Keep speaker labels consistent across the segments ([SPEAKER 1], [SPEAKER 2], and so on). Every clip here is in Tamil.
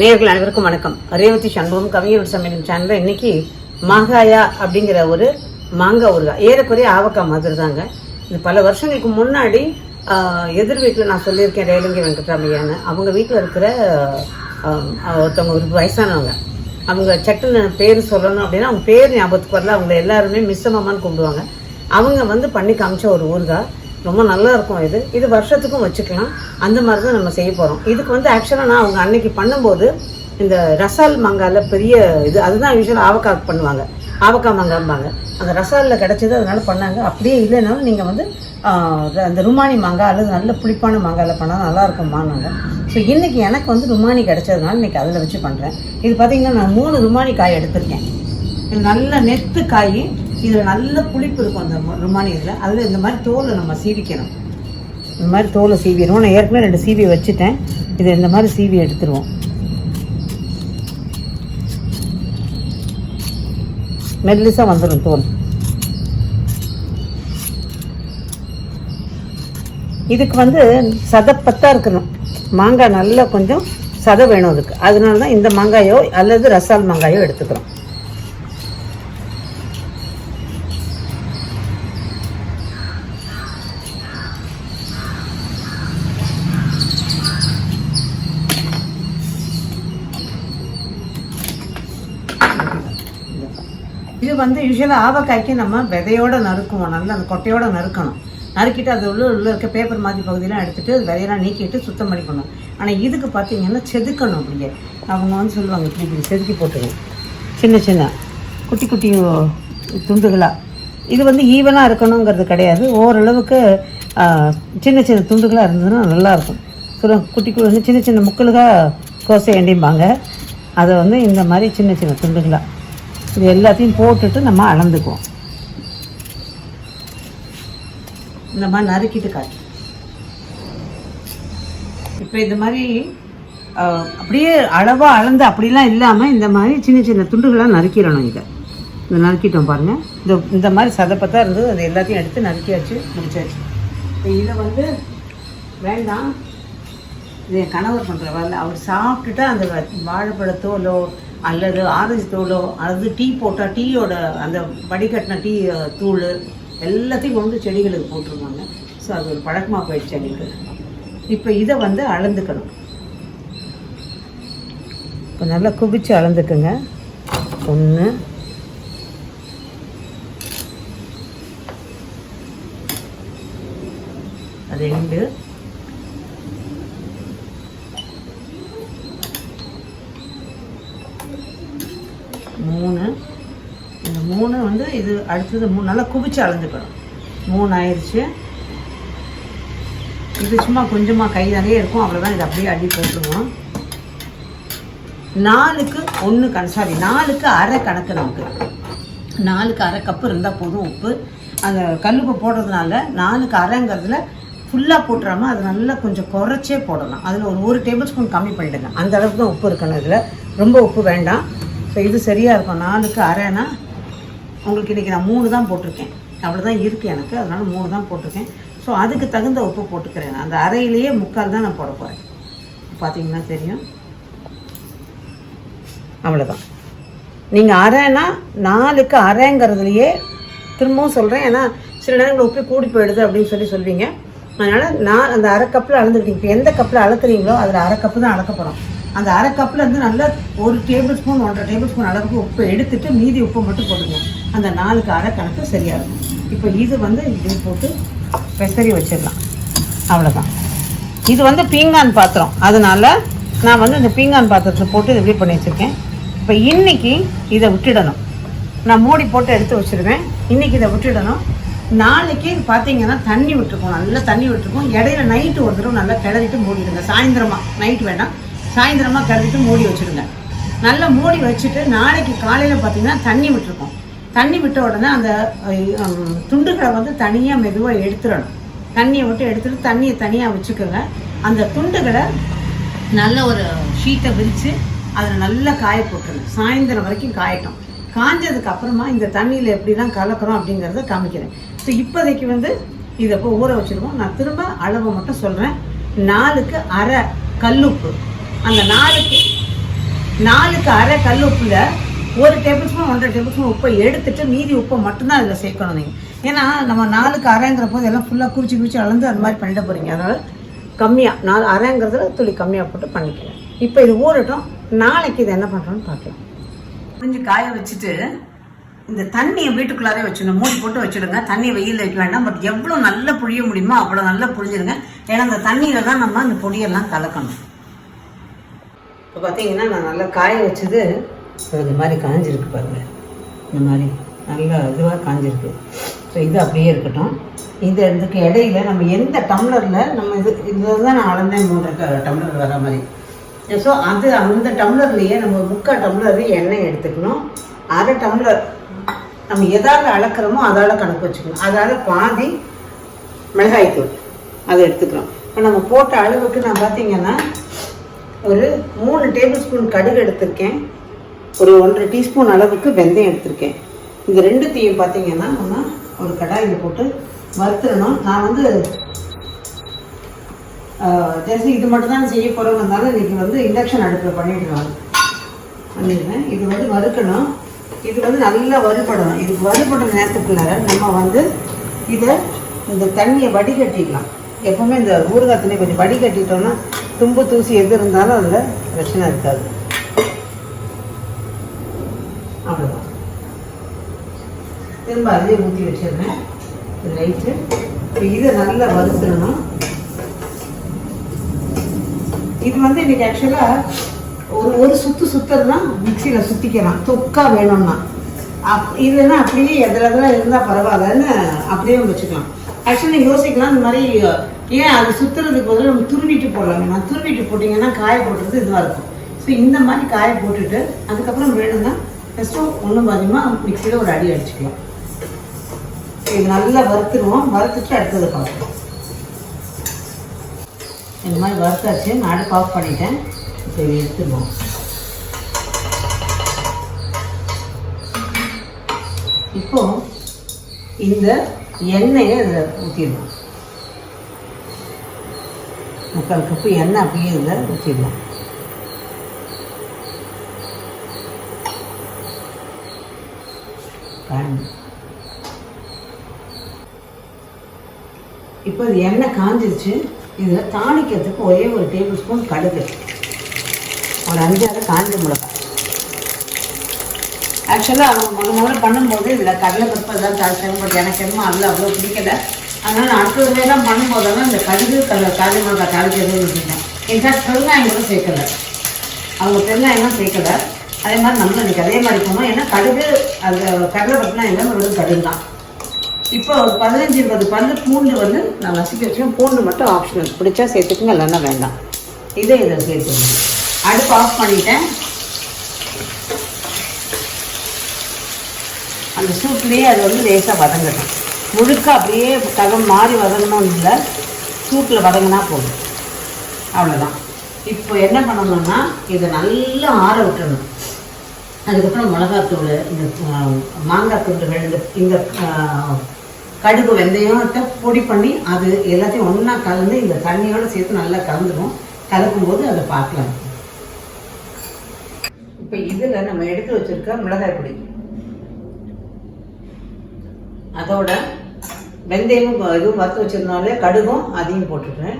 [SPEAKER 1] நேர்கள் அனைவருக்கும் வணக்கம். ரேவதி சண்பவம் கவிஞர் சமையலும் சேனல்ல இன்னைக்கு மாங்காயா அப்படிங்கிற ஒரு மாங்காய் ஊறுகாய். ஏறக்குறைய ஆவக்காய் மாதிரி தாங்க. இது பல வருஷங்களுக்கு முன்னாடி எதிர் வீட்டில் நான் சொல்லியிருக்கேன் ரேலங்கி வெங்கட்ராமையான்னு. அவங்க வீட்டில் இருக்கிற ஒருத்தவங்க ஒரு வயசானவங்க. அவங்க சட்டுன்னு பேர் சொல்லணும் அப்படின்னா அவங்க பேர் ஞாபகத்துக்கு வரல. அவங்க எல்லாருமே மிஸ்ஸமான்னு கும்பிடுவாங்க. அவங்க வந்து பண்ணி காமிச்ச ஒரு ஊறுகாய். ரொம்ப நல்லா இருக்கும் இது. இது வருஷத்துக்கும் வச்சுக்கலாம். அந்த மாதிரி தான் நம்ம செய்ய போகிறோம் இதுக்கு வந்து ஆக்சுவலாக நான் அவங்க அன்னைக்கு பண்ணும்போது இந்த ரசால் மாங்காயில் பெரிய இது அதுதான் யூஸ்வலாக ஆவக்காய் பண்ணுவாங்க. ஆவக்காய் மங்காம்பாங்க. அந்த ரசாலில் கிடச்சது அதனால் பண்ணாங்க. அப்படியே இல்லைனாலும் நீங்கள் வந்து அந்த ருமானி மாங்காய் அல்லது நல்ல புளிப்பான மாங்காயில் பண்ணால் நல்லா இருக்கும்மானாங்க ஸோ இன்றைக்கி எனக்கு வந்து ருமானி கிடச்சதுனால இன்றைக்கி அதில் வச்சு பண்ணுறேன் இது பார்த்தீங்கன்னா நான் மூணு ருமானி காய் எடுத்திருக்கேன். நல்ல நெத்து காய் இதில் நல்ல புளிப்பு இருக்கும் அந்த ம- ருமானி இதில். அதில் இந்த மாதிரி தோலை நம்ம சீவிக்கணும். இந்த மாதிரி தோலை சீவிடுவோம் நான் ஏற்கனவே ரெண்டு சீவி வச்சுட்டேன். இதை இந்த மாதிரி சீவி எடுத்துருவோம். மெல்லிசாக வந்துடும் தோல். இதுக்கு வந்து சதப்பத்தாக இருக்கணும். மாங்காய் நல்லா கொஞ்சம் சதை வேணும் அதுக்கு. அதனால தான் இந்த மாங்காயோ அல்லது ரசால் மாங்காயோ எடுத்துக்கிறோம். இது வந்து யூஸ்வலாக ஆவக்காய்க்கு நம்ம விதையோட நறுக்குவோம். நல்லா அந்த கொட்டையோட நறுக்கணும். நறுக்கிட்டு அது உள்ள உள்ள இருக்க பேப்பர் மாதிரி பகுதியெல்லாம் எடுத்துகிட்டு விதையெல்லாம் நீக்கிட்டு சுத்தம் பண்ணிக்கணும். ஆனால் இதுக்கு பார்த்தீங்கன்னா செதுக்கணும் அப்படியே. அவங்க வந்து சொல்லுவாங்க இப்படி இப்படி செதுக்கி போட்டுருவோம் சின்ன சின்ன. குட்டி குட்டி துண்டுகளாக இது வந்து ஈவனாக இருக்கணுங்கிறது கிடையாது. ஓரளவுக்கு சின்ன சின்ன துண்டுகளாக இருந்ததுன்னா நல்லாயிருக்கும். சில குட்டி குட்டி சின்ன சின்ன முக்களுக்காக கோசை எண்டிம்பாங்க அதை வந்து இந்த மாதிரி சின்ன சின்ன துண்டுகளாக இது எல்லாத்தையும் போட்டுட்டு நம்ம அளந்துக்குவோம். இந்த மாதிரி நறுக்கிட்டு காட்டு. இப்போ இது மாதிரி அப்படியே அளவாக அளந்து அப்படிலாம் இல்லாமல் இந்த மாதிரி சின்ன சின்ன துண்டுகளாக நறுக்கிடணும் இதை. இதை நறுக்கிட்டோம் பாருங்கள் இந்த இந்த மாதிரி சதப்பத்தாக இருந்தது. அது எல்லாத்தையும் எடுத்து நறுக்கியாச்சு முடிச்சாச்சு. இப்போ இதை வந்து வேண்டாம். இது என் கணவர் பண்ணுற அவர் சாப்பிட்டுட்டா அந்த வாழைப்பழத்தோ இல்லை அல்லது ஆரஞ்சு தூளோ அல்லது டீ போட்டால் டீயோட அந்த வடிகட்டின டீ தூள் எல்லாத்தையும் கொண்டு செடிகளுக்கு போட்டிருவாங்க. ஸோ அது ஒரு பழக்கமாக போயிடுச்சு எங்களுக்கு இப்போ இதை வந்து அளந்துக்கணும். இப்போ நல்லா குவிச்சு அளந்துக்குங்க. ஒன்று ரெண்டு. மூணு. இந்த மூணு வந்து இது அடுத்தது மூணு நல்லா குவிச்சு அலைஞ்சுக்கணும். மூணு ஆயிடுச்சு இது சும்மா கொஞ்சமாக கை நிறைய இருக்கும். அவ்வளோதான் இது அப்படியே அடி போட்டுருவோம். நாலுக்கு ஒன்று கண சாரி நாலுக்கு அரை கணக்கு நமக்கு. நாலுக்கு அரை கப்பு இருந்தால் போதும் உப்பு. அந்த கல்லுப்பு போடுறதுனால நாலுக்கு அரைங்கிறதுல ஃபுல்லாக போட்டுறாமல் அது நல்லா கொஞ்சம் குறைச்சே போடலாம். அதில் ஒரு ஒரு டேபிள் ஸ்பூன் கம்மி பண்ணிடுங்க. அந்த அளவுக்கு தான் உப்பு இருக்கணும் இதில். ரொம்ப உப்பு வேண்டாம். ஸோ இது சரியாக இருக்கும். நாலுக்கு அரைனா உங்களுக்கு இன்றைக்கி நான் மூணு தான் போட்டிருக்கேன். அவ்வளோதான் இருக்குது எனக்கு. அதனால் மூணு தான் போட்டிருக்கேன். ஸோ அதுக்கு தகுந்த உப்பு போட்டுக்கிறேன் நான். அந்த அரையிலேயே முக்கால் தான் நான் போட போகிறேன் பார்த்தீங்கன்னா தெரியும். அவ்வளோதான் நீங்கள் அரைனா நாலுக்கு அரைங்கிறதுலையே திரும்பவும் சொல்கிறேன் ஏன்னா சில நேரங்கள் உப்பு கூடி போயிடுது அப்படின்னு சொல்லி சொல்வீங்க. அதனால் நான் அந்த அரை கப்பில் அளந்துக்கிட்டீங்க இப்போ எந்த கப்பில் அளக்குறீங்களோ அதில் அரை கப்பு தான் அளக்க போகிறோம் அந்த அரை கப்பில் இருந்து நல்லா ஒரு டேபிள் ஸ்பூன் ஒன்றரை டேபிள் ஸ்பூன் அளவுக்கு உப்பு எடுத்துட்டு மீதி உப்பு மட்டும் போட்டுக்கணும் அந்த நாலுக்கு அரை கணக்கு சரியாக இருக்கும் இப்போ இது வந்து இது போட்டு பெசரி வச்சிடலாம். அவ்வளோதான் இது வந்து பீங்கான் பாத்திரம். அதனால் நான் வந்து இந்த பீங்கான் பாத்திரத்தை போட்டு இது எப்படி பண்ணி வச்சுருக்கேன். இப்போ இன்னைக்கு இதை விட்டுடணும். நான் மூடி போட்டு எடுத்து வச்சிருவேன். இன்னைக்கு இதை விட்டுடணும். நாளைக்கு பார்த்தீங்கன்னா தண்ணி விட்டுருக்கோம் நல்லா தண்ணி விட்டுருக்கோம் இடையில நைட்டு ஒரு தடவை நல்லா கிளறிட்டு மூடிடுங்க. சாயந்தரமாக நைட் வேண்டாம் சாயந்தரமாக கிளறிட்டு மூடி வச்சிடுங்க. நல்லா மூடி வச்சுட்டு நாளைக்கு காலையில் பார்த்தீங்கன்னா தண்ணி விட்டுருக்கோம். தண்ணி விட்ட உடனே அந்த துண்டுகளை வந்து தனியாக மெதுவாக எடுத்துடணும். தண்ணியை விட்டு எடுத்துட்டு தண்ணியை தனியாக வச்சுக்கோங்க. அந்த துண்டுகளை நல்ல ஒரு ஷீட்டை விரித்து அதில் நல்லா காய போட்டுருங்க. சாயந்தரம் வரைக்கும் காயட்டும். காஞ்சதுக்கு அப்புறமா இந்த தண்ணியில் எப்படிலாம் கலக்கிறோம் அப்படிங்கிறத காமிக்கிறேன். ஸோ இப்போதைக்கு வந்து இதை இப்போ ஊற வச்சுருவோம். நான் திரும்ப அளவை மட்டும் சொல்கிறேன் நாலுக்கு அரை கல்லுப்பு. அந்த நாலுக்கு நாலுக்கு அரை கல் உப்புல ஒரு டேபிள் ஸ்பூன் ஒன்றரை டேபிள் ஸ்பூன் உப்பை எடுத்துட்டு மீதி உப்பை மட்டும்தான் அதில் சேர்க்கணும் நீங்கள் ஏன்னா நம்ம நாலுக்கு அரைங்கிற போது எல்லாம் ஃபுல்லாக குறிச்சி குறிச்சி அளந்து அந்த மாதிரி பண்ணிட போகிறீங்க அதனால் கம்மியாக நாலு அரைங்கிறதுல துளி கம்மியாக போட்டு பண்ணிக்கலாம் இப்போ இது ஊறட்டும். நாளைக்கு இது என்ன பண்ணுறோன்னு பார்க்கலாம். கொஞ்சம் காய வச்சுட்டு இந்த தண்ணியை வீட்டுக்குள்ளாரே வச்சிடணும். மூடி போட்டு வச்சிடுங்க. தண்ணி வெயிலில் வைக்க வேண்டாம். பட் எவ்வளோ நல்லா புழிய முடியுமோ அவ்வளோ நல்லா புழிஞ்சிடுங்க. ஏன்னா அந்த தண்ணியில் தான் நம்ம அந்த பொடியெல்லாம் கலக்கணும். இப்போ பார்த்தீங்கன்னா நான் நல்லா காய வச்சது இந்த மாதிரி காஞ்சிருக்கு பாருங்கள் இந்த மாதிரி நல்லா இதுவாக காஞ்சிருக்கு. ஸோ இது அப்படியே இருக்கட்டும். இது இதுக்கு இடையில நம்ம எந்த டம்ளரில் நம்ம இது இதில் தான் நான் அளந்தேன் மூன்றரை டம்ளர் வர மாதிரி. ஸோ அது அந்த டம்ளர்லேயே நம்ம முக்கால் டம்ளர் எண்ணெய் எடுத்துக்கணும். அரை டம்ளர் நம்ம எதாவது அளக்குறோமோ அதால் கணக்கு வச்சுக்கணும். அதால் பாதி மிளகாய்த்தூள். அதை எடுத்துக்கிறோம். இப்போ நம்ம போட்ட அளவுக்கு நான் பார்த்தீங்கன்னா ஒரு மூணு டேபிள் ஸ்பூன் கடுகு எடுத்திருக்கேன். ஒரு ஒன்றரை டீஸ்பூன் அளவுக்கு வெந்தயம் எடுத்திருக்கேன். இந்த ரெண்டுத்தையும் பார்த்தீங்கன்னா நம்ம ஒரு கடாயில் போட்டு வறுத்துடணும். நான் வந்து ஜஸ்ட் இது மட்டும் தான் செய்ய போகிறவங்கனால இன்றைக்கி வந்து இண்டக்ஷன் அடுப்பில் பண்ணிடுவாங்க பண்ணிடுவேன் இது வந்து வறுக்கணும். இது வந்து நல்லா வறுபடணும். இதுக்கு வறுபடுற நேரத்துக்குள்ளார நம்ம வந்து இதை இந்த தண்ணியை வடிகட்டிடலாம். எப்பவுமே இந்த ஊறுகாய் தண்ணி கொஞ்சம் வடிகட்டிட்டோம்னா தும்பு தூசி எது இருந்தாலும் அதில் பிரச்சனை இருக்காது. அவ்வளோதான் திரும்ப அதே ஊற்றி வச்சிடுறேன். ரைட்டு இப்போ இதை நல்லா வறுத்துடணும். இது வந்து இன்னைக்கு ஆக்சுவலாக ஒரு ஒரு சுத்து சுத்துறதுனா மிக்சியில் சுற்றிக்கலாம் தொக்கா வேணும்னா. அப் இதுனா அப்படியே எதில் எதில் இருந்தால் பரவாயில்லன்னு அப்படியே வச்சுக்கலாம். ஆக்சுவலாக யோசிக்கலாம். இந்த மாதிரி ஏன் அது சுற்றுறதுக்கு பதிலாக நம்ம துருவிட்டு போடலாமே? நான் துருவிட்டு போட்டிங்கன்னா காய போட்டுறது இதுவாக இருக்கும். ஸோ இந்த மாதிரி காய போட்டுட்டு அதுக்கப்புறம் வேணும்னா ஃபஸ்ட்டு ஒன்றும் பாதியமாக மிக்சியில் ஒரு அடி அடிச்சுக்கலாம். இது நல்லா வறுத்துருவோம். வறுத்துட்டு அடுத்தது பார்க்கலாம் இந்த மாதிரி வறுத்தாச்சு. நான் அடுப்பு ஆஃப் பண்ணிட்டேன். இப்போ இதை எடுத்துருவோம். இப்போ இந்த எண்ணெயை இதில் ஊற்றிடுவோம் முக்கால் கப்பு எண்ணெய் அப்படியே இதில் ஊற்றிடலாம் இப்போ இது எண்ணெய் காஞ்சிருச்சு. இதில் தாளிக்கிறதுக்கு ஒரே ஒரு டேபிள் ஸ்பூன் கடுகு. ஒரு அஞ்சாறு காஞ்ச மிளகாய் ஆக்சுவலாக அவங்க முத முதல்ல பண்ணும்போது இதில் கடலை பருப்பு எல்லாம் தாளிச்சாங்க பட் எனக்கு என்னமோ அதில் அவ்வளோ பிடிக்கலை. அதனால் நான் அடுத்த பண்ணும்போதெல்லாம் இந்த கடுகு கடலை காஞ்ச மிளகாய் தாளிக்கிறது விட்டுட்டேன் இன்ஃபேக்ட் பெருங்காயம் கூட சேர்க்கல. அவங்க பெருங்காயம்லாம் சேர்க்கல. அதே மாதிரி நம்மளும் இன்றைக்கி அதே மாதிரி போனோம் ஏன்னா கடுகு அந்த கடலை பருப்புலாம் எல்லாமே வெறும் கடுகு தான். இப்போ ஒரு பதினஞ்சு இருபது பல்லு பூண்டு வந்து நான் வசிக்க வச்சுக்கேன் பூண்டு மட்டும் ஆப்ஷனல் பிடிச்சா சேர்த்துக்குங்க இல்லைன்னா வேண்டாம். இதே இதை சேர்த்துக்கணும் அடுப்பு ஆஃப் பண்ணிட்டேன். அந்த சூட்லேயே அது வந்து லேசாக வதங்கட்டும். முழுக்க அப்படியே தகம் மாறி வதங்கணும் இல்லை. சூட்டில் வதங்கினா போதும். அவ்வளோதான் இப்போ என்ன பண்ணணும்னா இதை நல்லா ஆற விட்டணும் அதுக்கப்புறம் மிளகாத்தூள் இந்த மாங்காய் துண்டுகள் இந்த இந்த கடுகு வெந்தயத்தை பொடி பண்ணி அது எல்லாத்தையும் ஒன்றா கலந்து இந்த தண்ணியோட சேர்த்து நல்லா கலந்துடும் கலக்கும்போது அதை பார்க்கலாம். இப்போ இதில் நம்ம எடுத்து வச்சுருக்க மிளகாய் பொடி. அதோட வெந்தயமும் இதுவும் வறுத்து வச்சிருந்தாலே கடுகும் அதையும் போட்டுடுறேன்.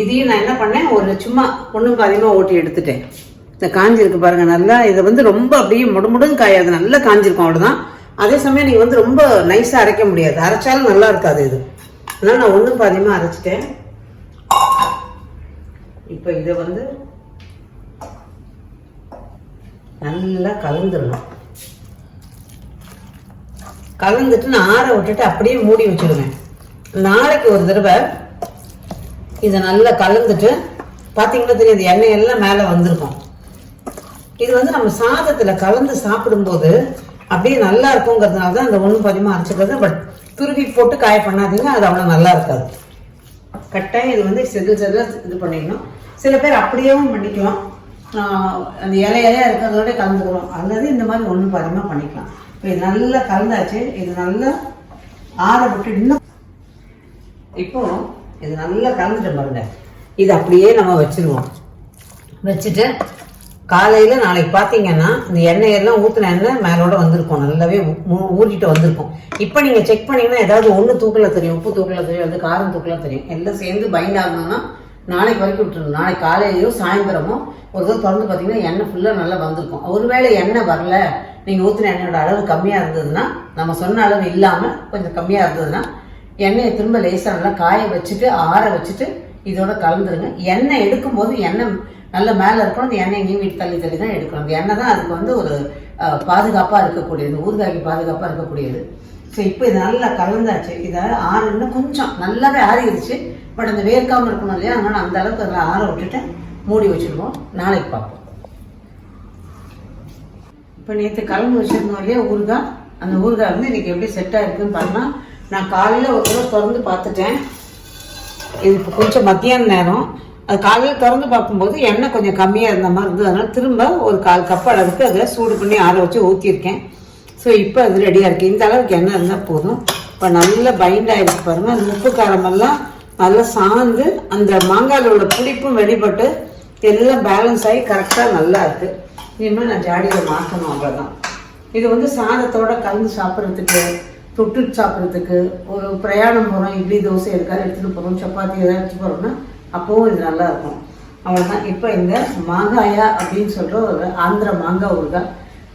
[SPEAKER 1] இதையும் நான் என்ன பண்ணேன்? ஒரு சும்மா ஒன்றும் அதிகமாக ஓட்டி எடுத்துட்டேன். இந்த காஞ்சிருக்கு பாருங்க நல்லா இதை வந்து ரொம்ப அப்படியே முடுமுடுன்னு காயாது நல்லா காஞ்சிருக்கும் அவ்வளோதான் அதே சமயம் நீங்கள் வந்து ரொம்ப நைஸாக அரைக்க முடியாது. அரைச்சாலும் நல்லா இருக்காது இது. அதனால் நான் ஒன்றும் பாதியமாக அரைச்சிட்டேன். இப்போ இதை வந்து நல்லா கலந்துடணும். கலந்துட்டு நான் ஆற விட்டுட்டு அப்படியே மூடி வச்சிடுவேன் நாளைக்கு ஒரு தடவை இதை நல்லா கலந்துட்டு பார்த்தீங்கன்னா தெரியும் எண்ணெய் எல்லாம் மேலே வந்திருக்கும். இது வந்து நம்ம சாதத்தில் கலந்து சாப்பிடும்போது அப்படியே நல்லா இருக்குங்கிறதுனால தான் அந்த ஒன்றும் பதிமா அரைச்சிக்கிறது. பட் துருவி போட்டு காய பண்ணாதீங்க அது அவ்வளோ நல்லா இருக்காது. கட்டாயம் இது வந்து செதில் செதில் இது பண்ணிக்கணும். சில பேர் அப்படியேவும் பண்ணிக்கலாம். ஆஹ் அந்த இலை இலையாக இருக்கிறதோட கலந்துக்கிறோம் அல்லது இந்த மாதிரி ஒன்றும் பதிகமாக பண்ணிக்கலாம். இப்போ இது நல்லா கலந்தாச்சு. இது நல்லா ஆற விட்டு இன்னும் இப்போ இது நல்லா கலந்துட்டு பாருங்க. இது அப்படியே நம்ம வச்சிருவோம். வச்சுட்டு காலையில் நாளைக்கு பார்த்தீங்கன்னா இந்த எண்ணெய் எல்லாம் ஊற்றின எண்ணெய் மேலோட வந்திருக்கும். நல்லாவே ஊறிட்டு வந்திருக்கும். இப்போ நீங்கள் செக் பண்ணிங்கன்னா ஏதாவது ஒன்று தூக்கில் தெரியும் உப்பு தூக்கில் தெரியும் அது காரம் தூக்கில் தெரியும். எல்லாம் சேர்ந்து பைண்ட் ஆகணும்னா நாளைக்கு வரைக்கும் விட்டுருணும் நாளைக்கு காலையிலையும் சாயந்தரமும் ஒரு தடவை திறந்து பார்த்தீங்கன்னா எண்ணெய் ஃபுல்லாக நல்லா வந்திருக்கும். ஒருவேளை எண்ணெய் வரல நீங்கள் ஊற்றின எண்ணெயோட அளவு கம்மியாக இருந்ததுன்னா நம்ம சொன்ன அளவு இல்லாமல் கொஞ்சம் கம்மியாக இருந்ததுன்னா எண்ணெயை திரும்ப லேசாக நல்லா காய வச்சுட்டு ஆற வச்சுட்டு இதோட கலந்துருங்க. எண்ணெய் எடுக்கும்போது எண்ணெய் நல்ல மேலே இருக்கணும். அந்த எண்ணெய் எங்கேயும் வீட்டு தள்ளி தள்ளி தான் எடுக்கணும். அந்த எண்ணெய் தான் அதுக்கு வந்து ஒரு பாதுகாப்பாக இருக்கக்கூடியது. ஊறுகாய்க்கு பாதுகாப்பாக இருக்கக்கூடியது. ஸோ இப்போ இது நல்லா கலந்தாச்சு. இதை ஆறுன்னு கொஞ்சம் நல்லாவே ஆறிடுச்சு பட் அந்த வேர்க்காமல் இருக்கணும் இல்லையா? அதனால் அந்த அளவுக்கு அதில் ஆற விட்டுட்டு மூடி வச்சுருவோம். நாளைக்கு பார்ப்போம். இப்போ நேற்று கலந்து வச்சுருந்தோம் இல்லையா ஊறுகாய் அந்த ஊறுகாய் வந்து இன்னைக்கு எப்படி செட் ஆயிருக்குன்னு பார்க்கலாம் நான் காலையில் ஒரு தடவை திறந்து பார்த்துட்டேன். இது இப்போ கொஞ்சம் மத்தியான நேரம். அது காலையில் திறந்து பார்க்கும்போது எண்ணெய் கொஞ்சம் கம்மியாக இருந்த மாதிரி இருந்தது. அதனால திரும்ப ஒரு கால் கப் அளவுக்கு அதை சூடு பண்ணி ஆற வச்சு ஊற்றிருக்கேன் ஸோ இப்போ அது ரெடியாக இருக்குது இந்த அளவுக்கு எண்ணெய் இருந்தால் போதும். இப்போ நல்லா பைண்ட் ஆகிருக்கு பாருங்கள் அந்த உப்பு காரமெல்லாம் நல்லா சாந்து அந்த மாங்காயோட உள்ள புளிப்பும் வெளிப்பட்டு எல்லாம் பேலன்ஸ் ஆகி கரெக்டாக நல்லா இருக்குது இனிமேல் நான் ஜாடியில் மாற்றணும் அவ்வளோதான் இது வந்து சாதத்தோட கலந்து சாப்பிட்றதுக்கு தொட்டு சாப்பிட்றதுக்கு ஒரு பிரயாணம் போகிறோம் இட்லி தோசை எதுக்காவது எடுத்துகிட்டு போகிறோம் சப்பாத்தி எதாவது எடுத்துட்டு போகிறோம்னா அப்போவும் இது நல்லா இருக்கும். அவ்வளோதான் இப்போ இந்த மாங்காயா அப்படின்னு சொல்கிற ஒரு ஆந்திர மாங்காய் ஊறுகாய்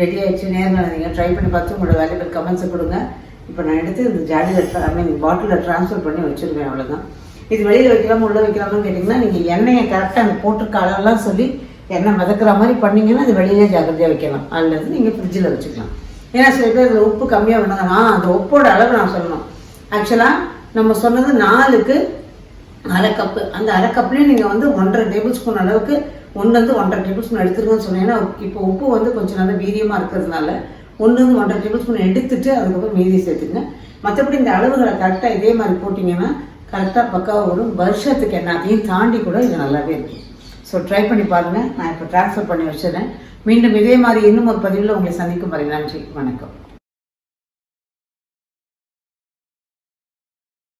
[SPEAKER 1] ரெடி ஆகிடுச்சு நேரில் நீங்கள் ட்ரை பண்ணி பார்த்து உங்களோட வேலைகள் கமெண்ட்ஸை கொடுங்க. இப்போ நான் எடுத்து இந்த ஜாடியில் ஐ மீன் பாட்டிலில் ட்ரான்ஸ்ஃபர் பண்ணி வச்சுருக்கேன் அவ்வளோதான் இது வெளியில் வைக்கலாமா உள்ளே வைக்கலாமான்னு கேட்டிங்கன்னா நீங்கள் எண்ணெயை கரெக்டாக அந்த போட்டிருக்க அளவெல்லாம் சொல்லி எண்ணெய் மிதக்கிற மாதிரி பண்ணிங்கன்னா அது வெளியிலே ஜாக்கிரதையாக வைக்கலாம். அல்லது நீங்கள் ஃப்ரிட்ஜில் வச்சுக்கலாம். ஏன்னா சில பேர் இதில் உப்பு கம்மியாக வேணாங்க அந்த உப்போட அளவு நான் சொல்லணும். ஆக்சுவலாக நம்ம சொன்னது நாலுக்கு அரை கப்பு அந்த அரை கப்லேயும் நீங்கள் வந்து ஒன்றரை டேபிள் ஸ்பூன் அளவுக்கு ஒன்றுலேருந்து ஒன்றரை டேபிள் ஸ்பூன் எடுத்துருங்கன்னு சொன்னீங்கன்னா இப்போ உப்பு வந்து கொஞ்சம் நல்லா வீரியமாக இருக்கிறதுனால ஒன்றுலேருந்து ஒன்றரை டேபிள் ஸ்பூன் எடுத்துட்டு அதுக்கப்புறம் மீதி சேர்த்துங்க மற்றபடி இந்த அளவுகளை கரெக்டாக இதே மாதிரி போட்டிங்கன்னா கரெக்டாக பக்காவாக வரும். வருஷத்துக்கு என்ன அதையும் தாண்டி கூட இது நல்லாவே இருக்கும். ஸோ ட்ரை பண்ணி பாருங்கள் நான் இப்போ ட்ரான்ஸ்ஃபர் பண்ணி வச்சிடுறேன். மீண்டும் இதே மாதிரி இன்னும் ஒரு பதிவில் உங்களை சந்திக்கும் வரை நன்றி வணக்கம்.